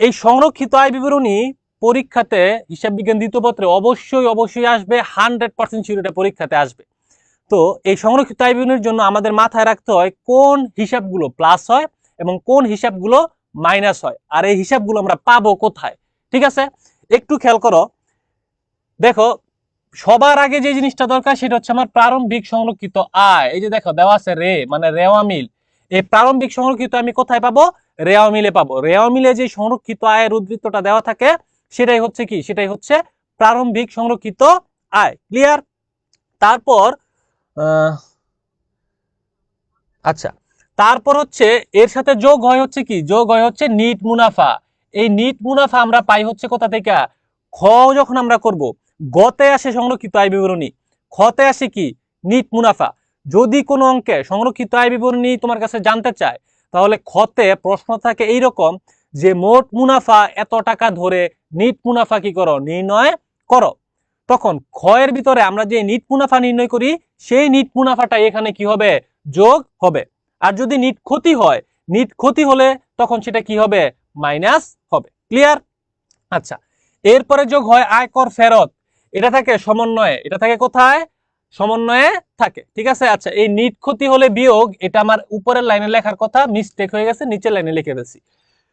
এই সংরক্ষিত আয় বিবরণী পরীক্ষাতে হিসাব বিজ্ঞান দ্বিতীয় পত্রে অবশ্যই অবশ্যই আসবে হান্ড্রেড পার্সেন্ট এটা পরীক্ষাতে আসবে। তো এই সংরক্ষিত আয় বিবরণীর জন্য আমাদের মাথায় রাখতে হয় কোন হিসাবগুলো প্লাস হয় এবং কোন হিসাবগুলো মাইনাস হয়। আর এই হিসাবগুলো আমরা পাবো কোথায়? ঠিক আছে? একটু খেয়াল করো। দেখো, সবার আগে যে জিনিসটা দরকার সেটা হচ্ছে আমার প্রারম্ভিক সংরক্ষিত আয়। এই যে দেখো, দেওয়া আছে রে মানে রেওয়া মিল। এই প্রারম্ভিক সংরক্ষিত আমি কোথায় পাবো? রেওয়া মিলে পাবো। রেওয়া মিলে যে সংরক্ষিত আয়ের উদ্বৃত্তটা দেওয়া থাকে, সেটাই হচ্ছে কি? সেটাই হচ্ছে প্রারম্ভিক সংরক্ষিত আয়। ক্লিয়ার তারপর আচ্ছা। তারপর হচ্ছে এর সাথে যোগ হয় হচ্ছে কি? যোগ হয় হচ্ছে নিট মুনাফা। এই নিট মুনাফা আমরা পাই হচ্ছে কোথা থেকে? খ যখন আমরা করব, গতে আসে সংরক্ষিত আয় বিবরণী। খতে আসে কি? নিট মুনাফা। যদি কোনো অঙ্কে সংরক্ষিত আয় বিবরণী তোমার কাছে জানতে চায়, তাহলে খতে প্রশ্ন থাকে এই রকম যে, মোট মুনাফা এত টাকা ধরে নিট মুনাফা কি করো? নির্ণয় করো। তখন ক্ষয়ের ভিতরে আমরা যে নিট মুনাফা নির্ণয় করি, সেই নিট মুনাফাটা এখানে কি হবে? যোগ হবে। আর যদি নিট ক্ষতি হয়, নিট ক্ষতি হলে তখন সেটা কি হবে? মাইনাস হবে। ক্লিয়ার? আচ্ছা। এরপরে যোগ হয় আয়কর ফেরত। এটা থাকে সমন্বয়ে। এটা থাকে কোথায়? সমন্বয়ে থাকে। ঠিক আছে? আচ্ছা এই নিট ক্ষতি হলে বিয়োগ, এটা আমার উপরের লাইনে লেখার কথা মিস্টেক হয়ে গেছে, নিচের লাইনে লিখে দিয়েছি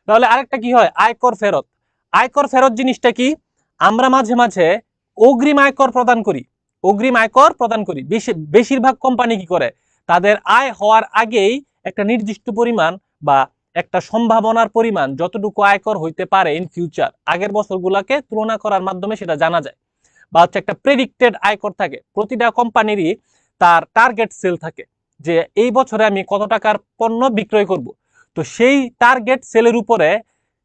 তাহলে আরেকটা কি হয়? আয়কর ফেরত। আয়কর ফেরত জিনিসটা কি? আমরা মাঝে মাঝে অগ্রিম আয়কর প্রদান করি। অগ্রিম আয়কর প্রদান করি। বেশি- বেশিরভাগ কোম্পানি কি করে? তাদের আয় হওয়ার আগেই একটা নির্দিষ্ট পরিমাণ বা একটা সম্ভাবনার পরিমাণ যতটুকু আয়কর হইতে পারে ইন ফিউচার আগের বছরগুলোকে তুলনা করার মাধ্যমে সেটা জানা যায়। বা হচ্ছে একটা প্রেডিক্টেড আয়কর থাকে। প্রতিটা কোম্পানিরই তার টার্গেট সেল থাকে যে এই বছরে আমি কত টাকার পণ্য বিক্রয় করব। তো সেই টার্গেট সেলের উপরে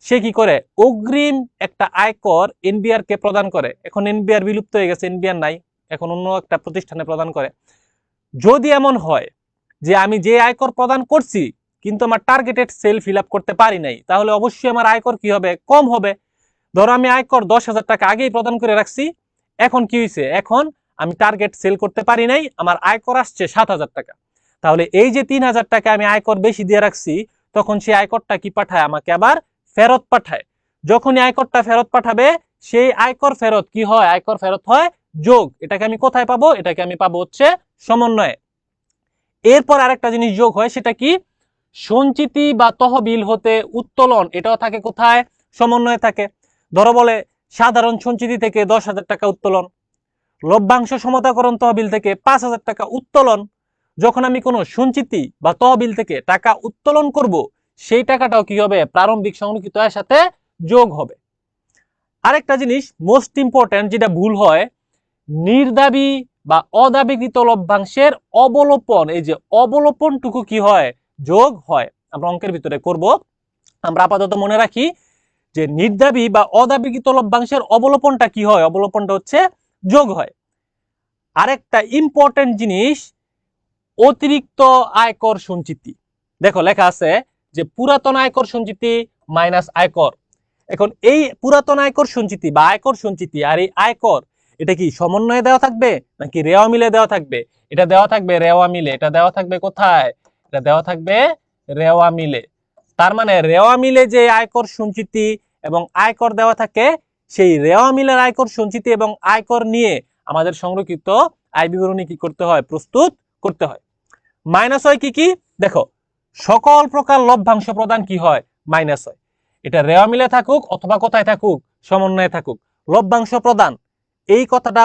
সে কি করে? অগ্রিম একটা আয়কর এনবিআর কে প্রদান করে। এখন এনবিআর বিলুপ্ত হয়ে গেছে এনবিআর নাই। এখন অন্য একটা প্রতিষ্ঠানে প্রদান করে। যদি এমন হয় যে আমি যে আয়কর প্রদান করছি, কিন্তু আমার টার্গেটেড সেল ফিল করতে পারি নাই, তাহলে অবশ্যই আমার আয়কর কি হবে? কম হবে। ধরো আমি আয়কর দশ হাজার টাকা আগেই প্রদান করে রাখছি এখন কি হয়েছে এখন আমি টার্গেট সেল করতে পারি নাই, আমার আয়কর আসছে সাত হাজার টাকা। তাহলে এই যে তিন হাজার টাকা আমি আয়কর বেশি দিয়ে রাখছি, তখন সেই আয়করটা কি পাঠায়? আমাকে আবার ফেরত পাঠায়। যখনই আয়করটা ফেরত পাঠাবে, সেই আয়কর ফেরত কি হয়? আয়কর ফেরত হয় যোগ। এটাকে আমি কোথায় পাবো? এটাকে আমি পাবো হচ্ছে সমন্বয়ে। এরপর আরেকটা জিনিস যোগ হয়, সেটা কি? সঞ্চিতি বা তহবিল হতে উত্তোলন, এটাও থাকে কোথায়? সমন্বয়ে থাকে। ধরো বলে সাধারণ সঞ্চিতি থেকে দশ হাজার টাকা উত্তোলন, লভ্যাংশ সমতাকরণ তহবিল থেকে পাঁচ হাজার টাকা উত্তোলন। যখন আমি কোনো সঞ্চিতি বা তহবিল থেকে টাকা উত্তোলন করব, সেই টাকাটাও কি হবে? প্রারম্ভিক সংরক্ষিত আয়ের সাথে যোগ হবে। আরেকটা জিনিস মোস্ট ইম্পর্ট্যান্ট যেটা ভুল হয়, নির্দাবি বা অদাবিকৃত লভ্যাংশের অবলোপন, এই যে অবলোপনটুকু কি হয়? যোগ হয়। আমরা অঙ্কের ভিতরে করব। আমরা আপাতত মনে রাখি যে নির্দাবি বা অদাবিকৃত লভ্যাংশের অবলোপনটা কি হয়? অবলোপনটা হচ্ছে যোগ হয়। আরেকটা ইম্পর্টেন্ট জিনিস, অতিরিক্ত আয়কর সঞ্চিতি। দেখো, লেখা আছে যে পুরাতন আয়কর সঞ্চিতি মাইনাস আয়কর। এখন এই পুরাতন আয়কর সঞ্চিতি বা আয়কর সঞ্চিতি আর এই আয়কর, এটা কি সমন্বয়ে দেওয়া থাকবে নাকি রেওয়া মিলে দেওয়া থাকবে? এটা দেওয়া থাকবে রেওয়া মিলে। এটা দেওয়া থাকবে কোথায়? এটা দেওয়া থাকবে রেওয়া মিলে। তার মানে রেওয়া মিলে যে আয়কর সঞ্চিতি এবং আয়কর দেওয়া থাকে, সেই রেওয়া মিলের আয়কর সঞ্চিতি এবং আয়কর নিয়ে আমাদের সংরক্ষিত আয় বিবরণী কি করতে হয়? প্রস্তুত করতে হয়। মাইনাস হয় কি কি? দেখো, সকল প্রকার লভ্যাংশ প্রদান কি হয়? মাইনাস হয়। এটা রেওয়া মিলে থাকুক অথবা কোথায় থাকুক, সমন্বয়ে থাকুক। লভ্যাংশ প্রদান, এই কথাটা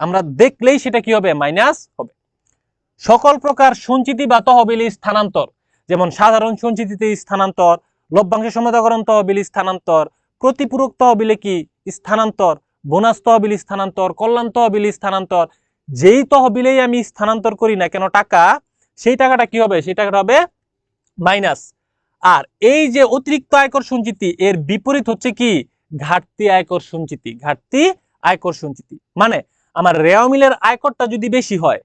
আমরা দেখলেই সেটা কি হবে? মাইনাস হবে। সকল প্রকার সঞ্চিতি বা তহবিল স্থানান্তর যেমন সাধারণ সঞ্চিতিতে স্থানান্তর, লভ্যাংশ সমতাকরণ তহবিল স্থানান্তর, প্রতিপূরক তহবিলে কি স্থানান্তর, বোনাস তহবিল স্থানান্তর, কল্যাণ তহবিল স্থানান্তর, যেই তহবিলেই আমি স্থানান্তর করি না কেন টাকা, সেই টাকাটা কি হবে? সেই টাকাটা হবে মাইনাস। আর এই যে অতিরিক্ত আয়কর সঞ্চিতি, এর বিপরীত হচ্ছে কি? ঘাটতি আয়কর সঞ্চিতি, ঘাটতি আয়কর সঞ্চিতি। মানে আমার রেওয়া মিলের আয়করটা যদি বেশি হয়,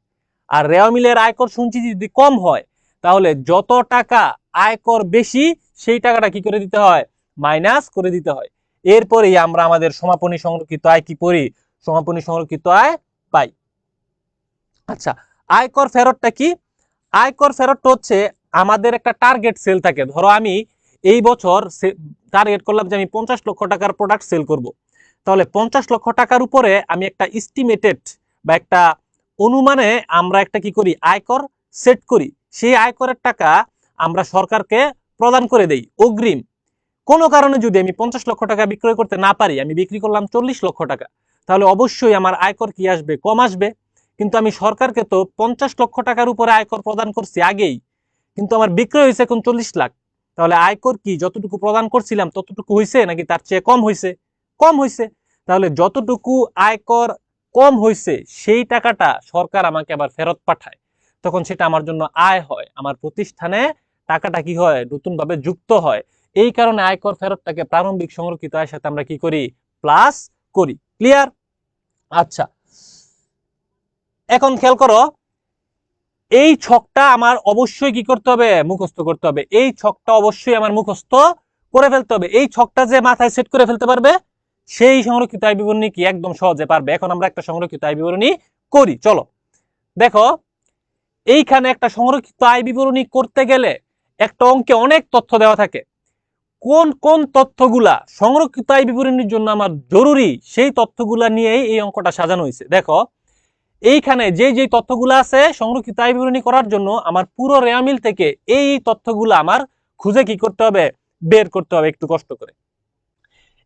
আর রেওয়া মিলের আয়কর সঞ্চিতি যদি কম হয় তাহলে যত টাকা আয়কর বেশি, সেই টাকাটা কি করে দিতে হয়? মাইনাস করে দিতে হয়। এরপরেই আমরা আমাদের সমাপনী সংরক্ষিত আয় কি করি সমাপনী সংরক্ষিত আয় পাই। আচ্ছা আয়কর ফেরতটা কি? আয়কর ফেরতটা হচ্ছে আমাদের একটা টার্গেট সেল থাকে। ধরো আমি এই বছর টার্গেট করলাম যে আমি পঞ্চাশ লক্ষ টাকার প্রোডাক্ট সেল করব। তাহলে পঞ্চাশ লক্ষ টাকার উপরে আমি একটা এস্টিমেটেড বা একটা অনুমানে আমরা একটা কি করি? আয়কর সেট করি। সেই আয়করের টাকা আমরা সরকারকে প্রদান করে দেই, অগ্রিম। কোনো কারণে যদি আমি পঞ্চাশ লক্ষ টাকা বিক্রয় করতে না পারি, আমি বিক্রি করলাম চল্লিশ লক্ষ টাকা, তাহলে অবশ্যই আমার আয়কর কি আসবে? কম আসবে। কিন্তু আমি সরকারকে তো পঞ্চাশ লক্ষ টাকার উপরে আয়কর প্রদান করছি আগেই, কিন্তু আমার বিক্রয় হয়েছে এখন চল্লিশ লাখ। তাহলে আয়কর কি যতটুকু প্রদান করছিলাম ততটুকু হয়েছে নাকি তার চেয়ে কম হয়েছে কম হয়েছে তাহলে যতটুকু আয়কর কম হয়েছে সেই টাকাটা সরকার আমাকে আবার ফেরত পাঠায়। তখন সেটা আমার জন্য আয় হয়। আমার প্রতিষ্ঠানে টাকাটা কি হয়? নতুনভাবে যুক্ত হয়। এই কারণে আয়কর ফেরতটাকে প্রারম্ভিক সংরক্ষিত আয়ের সাথে আমরা কি করি? প্লাস করি। ক্লিয়ার? আচ্ছা। এখন খেয়াল করো, এই ছকটা আমার অবশ্যই কি করতে হবে? মুখস্থ করতে হবে। এই ছকটা অবশ্যই আমার মুখস্থ করে ফেলতে হবে। এই ছকটা যে মাথায় সেট করে ফেলতে পারবে, সেই সংরক্ষিত আয় বিবরণী কি একদম সহজে পারবে? এখন আমরা একটা সংরক্ষিত আয় বিবরণী করি। চলো। দেখো এইখানে একটা সংরক্ষিত আয় বিবরণী করতে গেলে একটা অঙ্কে অনেক তথ্য দেওয়া থাকে। কোন কোন তথ্যগুলা সংরক্ষিত আয় বিবরণীর জন্য আমার জরুরি, সেই তথ্যগুলা নিয়েই এই অঙ্কটা সাজানো হয়েছে। দেখো, এইখানে যে যে তথ্যগুলো আছে সংরক্ষিত আয় বিবরণী করার জন্য আমার পুরো রেয়ামিল থেকে এই তথ্যগুলো আমার খুঁজে কি করতে হবে? বের করতে হবে একটু কষ্ট করে।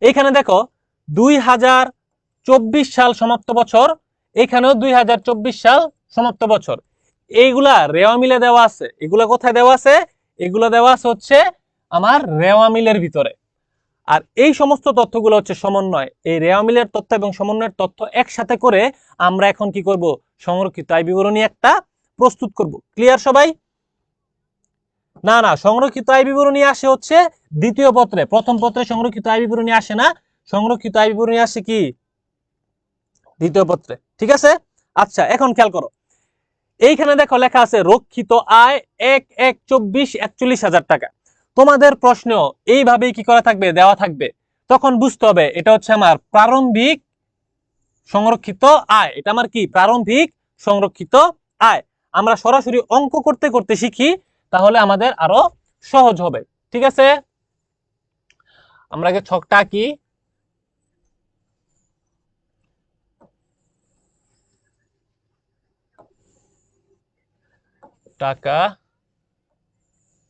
এইখানে দেখো, দুই হাজার চব্বিশ সাল সমাপ্ত বছর এখানেও দুই হাজার চব্বিশ সাল সমাপ্ত বছর। এইগুলা রেওয়া মিলে দেওয়া আছে। এগুলা কোথায় দেওয়া আছে? এগুলো দেওয়া আছে হচ্ছে আমার রেওয়া মিলের ভিতরে। আর এই সমস্ত তথ্যগুলো হচ্ছে সমন্বয়। এই রেওয়া মিলের তথ্য এবং সমন্বয়ের তথ্য একসাথে করে আমরা এখন কি করব? সংরক্ষিত। আয় বিবরণী একটা প্রস্তুত করব। ক্লিয়ার সবাই? না না, সংরক্ষিত আয় বিবরণী আসে হচ্ছে দ্বিতীয় পত্রে। প্রথম পত্রে সংরক্ষিত আয় বিবরণী আসে না। সংরক্ষিত আয় বিবরণী আসে কি? দ্বিতীয় পত্রে। ঠিক আছে? আচ্ছা এখন খেয়াল করো। এইখানে দেখো লেখা আছে, রক্ষিত আয় এক এক চব্বিশ একচল্লিশ হাজার টাকা। তোমাদের প্রশ্ন, এইভাবেই কি করা থাকবে, দেওয়া থাকবে? তখন বুঝতে হবে, এটা হচ্ছে আমার প্রারম্ভিক সংরক্ষিত আয়। এটা আমার কি? প্রারম্ভিক সংরক্ষিত আয়। আমরা সরাসরি অঙ্ক করতে করতে শিখি, তাহলে আমাদের আরও সহজ হবে। ঠিক আছে? আমরা আগে ছকটা কি টাকা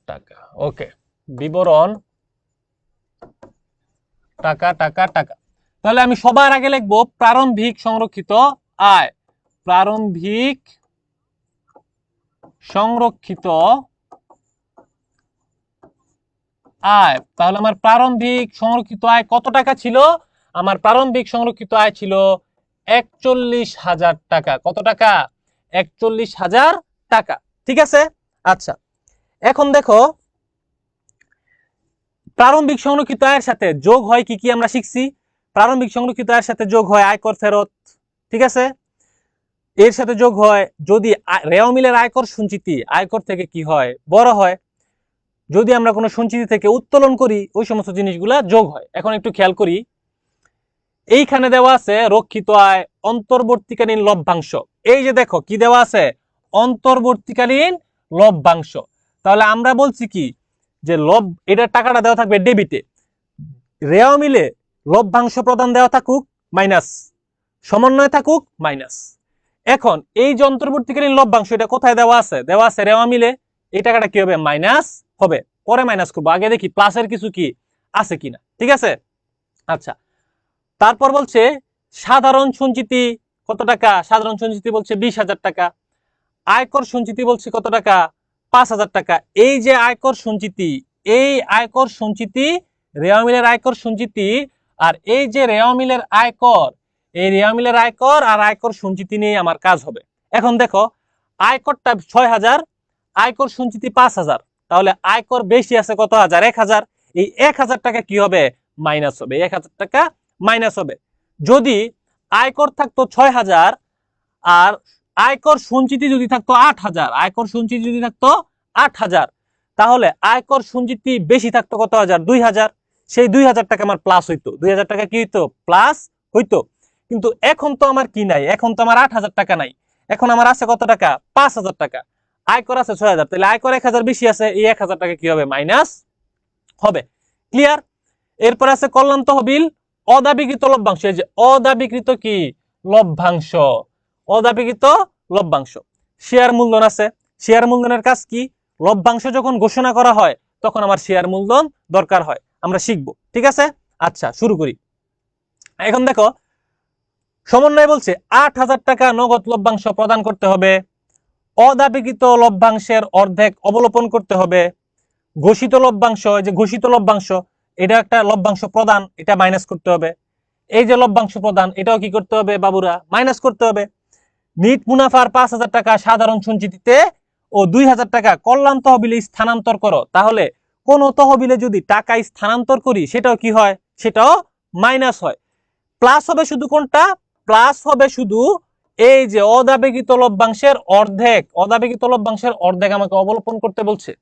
টাকা, ওকে। বিবরণ, টাকা টাকা টাকা। তাহলে আমি সবার আগে লিখব প্রারম্ভিক সংরক্ষিত আয়। প্রারম্ভিক সংরক্ষিত আয়। তাহলে আমার প্রারম্ভিক সংরক্ষিত আয় কত টাকা ছিল? আমার প্রারম্ভিক সংরক্ষিত আয় ছিল একচল্লিশ হাজার টাকা। কত টাকা? একচল্লিশ হাজার টাকা। ঠিক আছে? আচ্ছা এখন দেখো, প্রারম্ভিক সংরক্ষিত আয়ের সাথে যোগ হয় কি কি আমরা শিখছি? প্রারম্ভিক সংরক্ষিত আয়ের সাথে যোগ হয় আয়কর ফেরত, ঠিক আছে? এর সাথে যোগ হয় যদি রেওয়া মিলের আয়কর সঞ্চিতি, আয়কর থেকে কি হয়? বড় হয়। যদি আমরা কোনো সঞ্চিতি থেকে উত্তোলন করি, ওই সমস্ত জিনিসগুলা যোগ হয়। এখন একটু খেয়াল করি। এইখানে দেওয়া আছে রক্ষিত আয় অন্তর্বর্তীকালীন লভ্যাংশ। এই যে দেখো, কি দেওয়া আছে? অন্তর্বর্তীকালীন লভ্যাংশ। তাহলে আমরা বলছি কি? যে লভ এটার টাকাটা দেওয়া থাকবে ডেবিটে রেওয়া মিলে লভ্যাংশ প্রদান দেওয়া থাকুক মাইনাস সমন্বয় থাকুক মাইনাস এখন, এই যে অন্তর্বর্তীকালীন লভ্যাংশ, এটা কোথায় দেওয়া আছে? দেওয়া আছে রেওয়া মিলে। এই টাকাটা কি হবে? মাইনাস হবে। পরে মাইনাস করব। আগে দেখি প্লাসের কিছু কি আছে কিনা। ঠিক আছে? আচ্ছা। তারপর বলছে, সাধারণ সঞ্চিতি কত টাকা? সাধারণ সঞ্চিতি বলছে বিশ হাজার টাকা। আয়কর সঞ্চিতি বলছি কত টাকা? পাঁচ হাজার টাকা। এই যে আয়কর সঞ্চিতি, এই আয়কর সঞ্চিতি, রেওয়া মিলের আয়কর সঞ্চিতি, আর এই যে রেওয়া মিলের আয়কর, এই রেওয়া মিলের আয়কর আর আয়কর সঞ্চিতি নিয়ে আমার কাজ হবে। এখন দেখো, আয়করটা ছয় হাজার, আয়কর সঞ্চিতি পাঁচ হাজার। তাহলে আয়কর বেশি আছে কত হাজার? এক হাজার। এই এক হাজার টাকা কি হবে? মাইনাস হবে। এক হাজার টাকা মাইনাস হবে। যদি আয়কর থাকতো ছয় হাজার আর আয়কর সঞ্চিতি যদি থাকতো আট হাজার, আয়কর সঞ্চিতি যদি থাকতো আট হাজার, তাহলে আয়কর সঞ্চিতি বেশি থাকতো কত হাজার? দুই হাজার। সেই দুই হাজার টাকা আমার প্লাস হইতো। দুই হাজার টাকা কি হইতো? প্লাস হইতো। কিন্তু এখন তো আমার কি নাই? এখন তো আমার আট হাজার টাকা নাই। এখন আমার আছে কত টাকা? পাঁচ হাজার টাকা। আয়কর আছে ছয় হাজার। তাহলে আয়কর এক হাজার বেশি আছে, এই এক হাজার টাকা কি হবে? মাইনাস হবে। ক্লিয়ার এরপর আছে কল্যাণ তহবিল অদাবিকৃত লভ্যাংশ। এই যে অদাবিকৃত কি? লভ্যাংশ। অদাবিকৃত লভ্যাংশ। শেয়ার মূলধন আছে। শেয়ার মূলধনের কাজ কি? লভ্যাংশ যখন ঘোষণা করা হয়, তখন আমার শেয়ার মূলধন দরকার হয়। আমরা শিখব, ঠিক আছে? আচ্ছা শুরু করি। এখন দেখো, সমন্বয় বলছে, আট হাজার টাকা নগদ লভ্যাংশ প্রদান করতে হবে। অদাবিকৃত লভ্যাংশের অর্ধেক অবলোপন করতে হবে। ঘোষিত লভ্যাংশ যে ঘোষিত লভ্যাংশ, এটা একটা লভ্যাংশ প্রদান, এটা মাইনাস করতে হবে। এই যে লভ্যাংশ প্রদান, এটাও কি করতে হবে বাবুরা? মাইনাস করতে হবে। নিট মুনাফার পাঁচ হাজার টাকা সাধারণ সঞ্চিতিতে ও দুই হাজার টাকা কল্যাণ তহবিলে স্থানান্তর করো। তাহলে কোন তহবিলে যদি টাকা স্থানান্তর করি, সেটাও কি হয়? সেটাও মাইনাস হয়। প্লাস হবে শুধু কোনটা? প্লাস হবে শুধু এই যে অদাবেগিত লভ্যাংশের অর্ধেক। অদাবেগিত লভ্যাংশের অর্ধেক আমাকে অবলোপন করতে বলছে।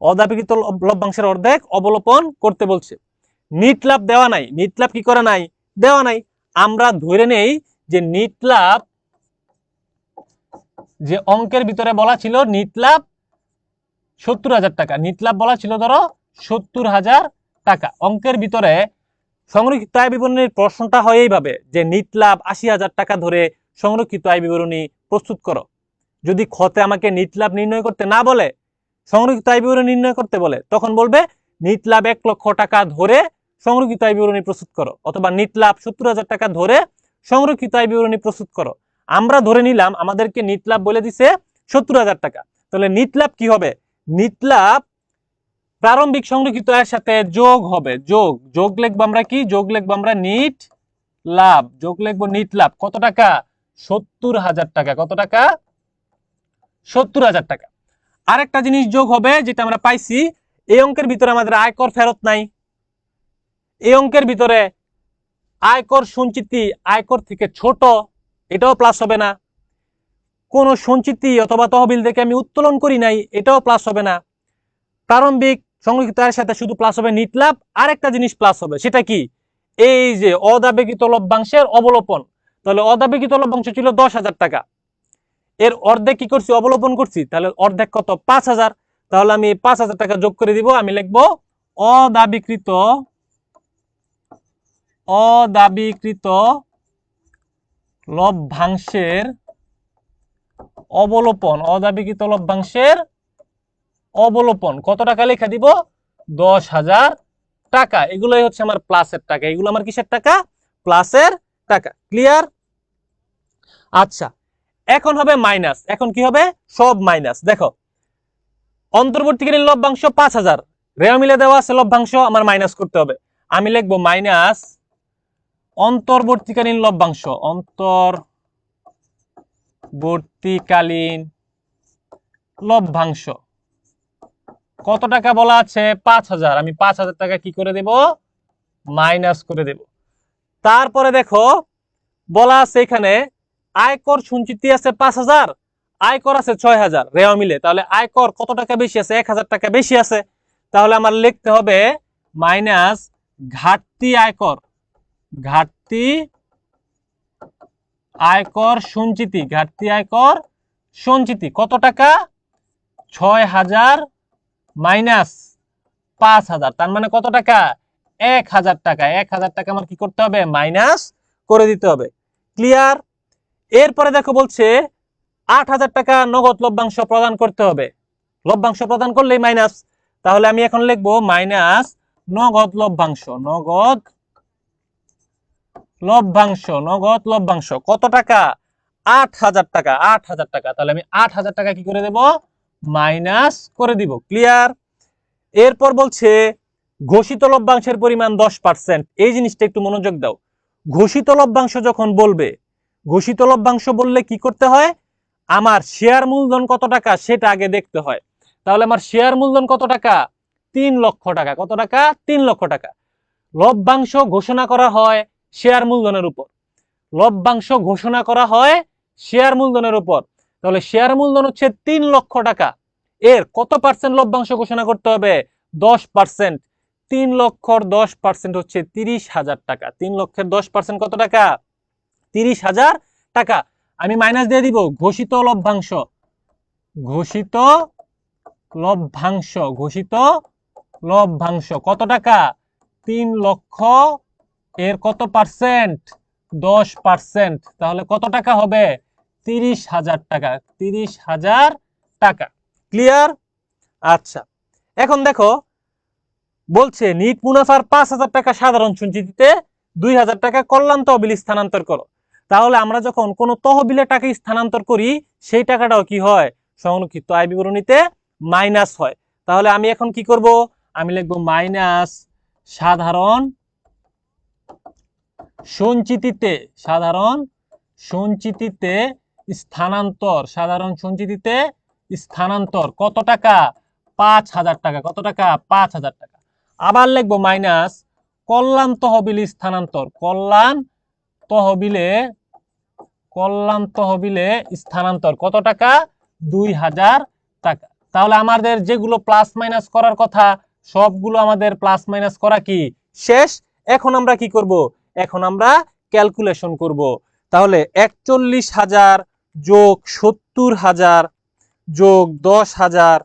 অদাবেগিত লভ- লভ্যাংশের অর্ধেক অবলোপন করতে বলছে। নিট লাভ দেওয়া নাই। নিট লাভ কি করে নাই? দেওয়া নাই। আমরা ধরে নেই যে নিট লাভ যে অঙ্কের ভিতরে বলা ছিল নিট লাভ সত্তর হাজার টাকা। নিট লাভ বলা ছিল ধরো সত্তর হাজার টাকা। অঙ্কের ভিতরে সংরক্ষিত আয় বিবরণীর প্রশ্নটা হয় এইভাবে, যে নিট লাভ আশি হাজার টাকা ধরে সংরক্ষিত আয় বিবরণী প্রস্তুত করো। যদি খতে আমাকে নিট লাভ নির্ণয় করতে না বলে, সংরক্ষিত আয় বিবরণী নির্ণয় করতে বলে, তখন বলবে নিট লাভ এক লক্ষ টাকা ধরে সংরক্ষিত আয় বিবরণী প্রস্তুত করো, অথবা নিট লাভ সত্তর হাজার টাকা ধরে সংরক্ষিত আয় বিবরণী প্রস্তুত করো। আমরা ধরে নিলাম আমাদেরকে নিট লাভ বলে দিছে সত্তর হাজার টাকা। তাহলে নিট লাভ কি হবে? নিট লাভ প্রারম্ভিক সংরক্ষিত আয়ের সাথে যোগ হবে। যোগ যোগ লিখব আমরা কি? যোগ লিখব আমরা নিট লাভ যোগ লিখব নিট লাভ কত টাকা? সত্তর হাজার টাকা। কত টাকা? সত্তর হাজার টাকা। আরেকটা জিনিস যোগ হবে যেটা আমরা পাইছি, এই অঙ্কের ভিতরে আমাদের আয়কর ফেরত নাই। এই অঙ্কের ভিতরে আয়কর সঞ্চিতি আয়কর থেকে ছোট। এটাও প্লাস হবে না। কোন সঞ্চিতি অথবা তহবিল থেকে আমি উত্তোলন করি নাই, এটাও প্লাস হবে না। প্রারম্ভিক সংরক্ষিত আয়ের সাথে শুধু প্লাস হবে নিট লাভ আরেকটা জিনিস প্লাস হবে, সেটা কি? এই যে অদাবেগিত লভ্যাংশের অবলোপন। তাহলে অদাবেগিত লভ্যাংশ ছিল দশ হাজার টাকা। এর অর্ধেক কি করছি? অবলোপন করছি। তাহলে অর্ধেক কত? পাঁচ হাজার। তাহলে আমি পাঁচ হাজার টাকা যোগ করে দিব, আমি লিখব অদাবিকৃত অদাবিকৃত লভ্যাংশের অবলোপন অদাবিকৃত লভ্যাংশের অবলোপন। কত টাকা লেখা দিব? দশ হাজার টাকা। এগুলোই হচ্ছে আমার প্লাসের টাকা। এগুলো আমার কিসের টাকা? প্লাসের টাকা। ক্লিয়ার আচ্ছা এখন হবে মাইনাস এখন কি হবে? সব মাইনাস দেখো, অন্তর্বর্তীকালীন লভ্যাংশ পাঁচ হাজার। রেও মিলে দেওয়া আছে লভ্যাংশ আমার মাইনাস করতে হবে। আমি লিখব মাইনাস অন্তর্বর্তীকালীন লভ্যাংশ। অন্তর্বর্তীকালীন লভ্যাংশ। কত টাকা বলা আছে? পাঁচ হাজার। আমি পাঁচ হাজার টাকা কি করে দেব? মাইনাস করে দেব। তারপরে দেখো, বলা আছে এখানে, আয়কর সঞ্চিতি আছে পাঁচ হাজার, আয়কর আছে ছয় হাজার। রেওয়া মিলে। তাহলে আয়কর কত টাকা বেশি আছে? এক হাজার টাকা বেশি আছে। তাহলে আমার লিখতে হবে মাইনাস ঘাটতি আয়কর। ঘাটতি আয়কর সঞ্চিতি, ঘাটতি আয়কর সঞ্চিতি, কত টাকা? ছয় হাজার মাইনাস পাঁচ হাজার, তার মানে কত টাকা? এক হাজার টাকা, এক হাজার টাকা আমার কি করতে হবে? মাইনাস করে দিতে হবে। ক্লিয়ার? এরপরে দেখো বলছে, আট হাজার টাকা নগদ লভ্যাংশ প্রদান করতে হবে। লভ্যাংশ প্রদান করলেই মাইনাস। তাহলে আমি এখন লিখব মাইনাস নগদ লভ্যাংশ, নগদ লভ্যাংশ, নগদ লভ্যাংশ, কত টাকা? আট হাজার টাকা, আট হাজার টাকা। তাহলে আমি আট হাজার টাকা কি করে দেব? মাইনাস করে দিব, ক্লিয়ার? এরপর বলছে, ঘোষিত লভ্যাংশের পরিমাণ দশ পার্সেন্ট। এই জিনিসটা একটু মনোযোগ দাও। ঘোষিত লভ্যাংশ যখন বলবে, ঘোষিত লভ্যাংশ বললে কি করতে হয়? আমার শেয়ার মূলধন কত টাকা? সেটা আগে দেখতে হয়। তাহলে আমার শেয়ার মূলধন কত টাকা? তিন লক্ষ টাকা। কত টাকা? তিন লক্ষ টাকা। লভ্যাংশ ঘোষণা করা হয় শেয়ার মূলধনের উপর। লভ্যাংশ ঘোষণা করা হয় শেয়ার মূলধনের উপর। তাহলে শেয়ার মূলধন হচ্ছে তিন লক্ষ টাকা। এর কত পার্সেন্ট লভ্যাংশ ঘোষণা করতে হবে? দশ পার্সেন্ট তিন লক্ষর দশ পার্সেন্ট হচ্ছে তিরিশ হাজার টাকা। তিন লক্ষের দশ পার্সেন্ট কত টাকা? তিরিশ হাজার টাকা। আমি মাইনাস দিয়ে দিব। ঘোষিত লভ্যাংশ। ঘোষিত লভ্যাংশ। ঘোষিত লভ্যাংশ কত টাকা? তিন লক্ষ এর কত পার্সেন্ট? দশ পার্সেন্ট। তাহলে কত টাকা হবে? তিরিশ হাজার টাকা। তিরিশ হাজার টাকা। ক্লিয়ার আচ্ছা। এখন দেখো, বলছে, নিট মুনাফার পাঁচ হাজার টাকা সাধারণ সঞ্চিতিতে দুই হাজার টাকা কল্যাণ তহবিল স্থানান্তর করো। তাহলে আমরা যখন কোনো তহবিলে টাকা স্থানান্তর করি, সেই টাকাটাও কি হয়? সংরক্ষিত আয় বিবরণীতে মাইনাস হয়। তাহলে আমি এখন কি করব? আমি লিখব মাইনাস সাধারণ সঞ্চিতিতে সাধারণ, সঞ্চিতিতে স্থানান্তর, সাধারণ সঞ্চিতিতে স্থানান্তর, কত টাকা? পাঁচ হাজার টাকা, কত টাকা? পাঁচ হাজার টাকা। আবার লিখব মাইনাস, কল্যাণ তহবিল স্থানান্তর, কল্যাণ তহবিলে কল্যাণ তহবিলে স্থানান্তর, কত টাকা? দুই হাজার টাকা। তাহলে আমাদের যেগুলো প্লাস মাইনাস করার কথা, সবগুলো আমাদের প্লাস মাইনাস করা কি? শেষ। এখন আমরা কি করব? এখন আমরা ক্যালকুলেশন করব। তাহলে একচল্লিশ হাজার যোগ সত্তর হাজার যোগ দশ হাজার,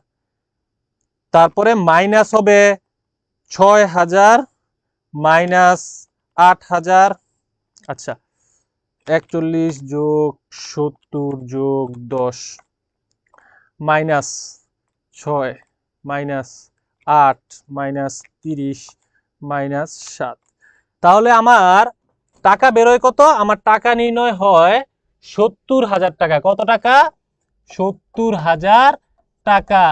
তারপরে মাইনাস হবে ছয় হাজার মাইনাস আট হাজার আচ্ছা একচল্লিশ যোগ সত্তর যোগ দশ মাইনাস ছয় মাইনাস আট মাইনাস তিরিশ মাইনাস সাত। তাহলে আমার টাকা বেরোয় কত? আমার টাকা নির্ণয় হয় সত্তর হাজার টাকা। কত টাকা? সত্তর হাজার টাকা।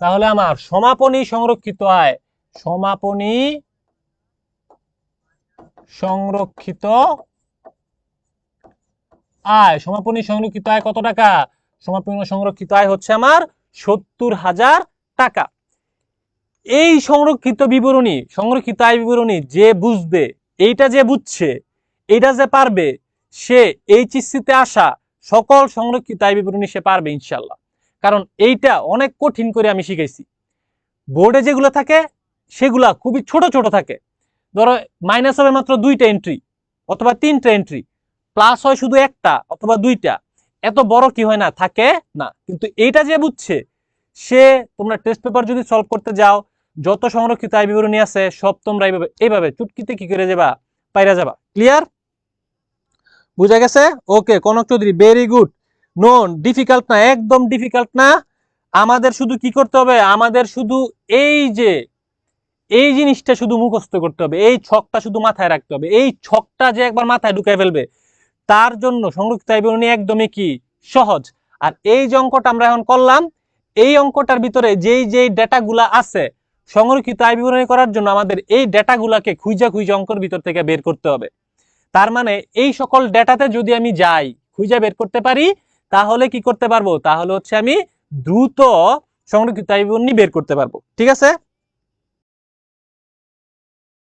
তাহলে আমার সমাপনী সংরক্ষিত আয়। সমাপনী সংরক্ষিত আয়। সমাপনী সংরক্ষিত আয় কত টাকা? সমাপনী সংরক্ষিত আয় হচ্ছে আমার সত্তর হাজার টাকা। এই সংরক্ষিত বিবরণী, সংরক্ষিত আয় বিবরণী যে বুঝবে এইটা যে বুঝছে, এইটা যে পারবে, সে এইচএসসিতে আসা সকল সংরক্ষিত আয় বিবরণী সে পারবে ইনশাল্লাহ কারণ এইটা অনেক কঠিন করে আমি শিখাইছি। বোর্ডে যেগুলো থাকে, সেগুলা খুবই ছোট ছোট থাকে। ধরো মাইনাস হবে মাত্র দুইটা এন্ট্রি অথবা তিনটা এন্ট্রি প্লাস হয় শুধু একটা, অথবা দুইটা। এত বড় কি হয় না, থাকে না। কিন্তু এইটা যে বুঝছে, সে তোমরা টেস্ট পেপার যদি সলভ করতে যাও যত সংরক্ষিত আয় বিবরণী আছে, সব তোমরা এইভাবে এইভাবে চুটকিতে কি করে যাবা, পাইরা যাবা। ক্লিয়ার বুঝা গেছে? Okay Kanak Chowdhury very good non difficult না, একদম ডিফিকাল্ট না। আমাদের শুধু কি করতে হবে? আমাদের শুধু এই যে, এই জিনিসটা শুধু মুখস্থ করতে হবে। এই ছকটা শুধু মাথায় রাখতে হবে। এই ছকটা যে একবার মাথায় ঢুকাই ফেলবে, তার জন্য সংরক্ষিত আয় বিবরণী একদমই কি? সহজ। আর এই যে অঙ্কটা আমরা এখন করলাম, এই অঙ্কটার ভিতরে যেই যেই ডেটাগুলা আছে সংরক্ষিত আয় বিবরণী করার জন্য আমাদের এই ডেটাগুলাকে খুঁজা খুঁজা অঙ্কর ভিতর থেকে বের করতে হবে। তার মানে এই সকল ডেটাতে যদি আমি যাই, খুঁজা বের করতে পারি, তাহলে কি করতে পারব? তাহলে হচ্ছে আমি দ্রুত সংরক্ষিত আয় বিবরণী বের করতে পারব। ঠিক আছে?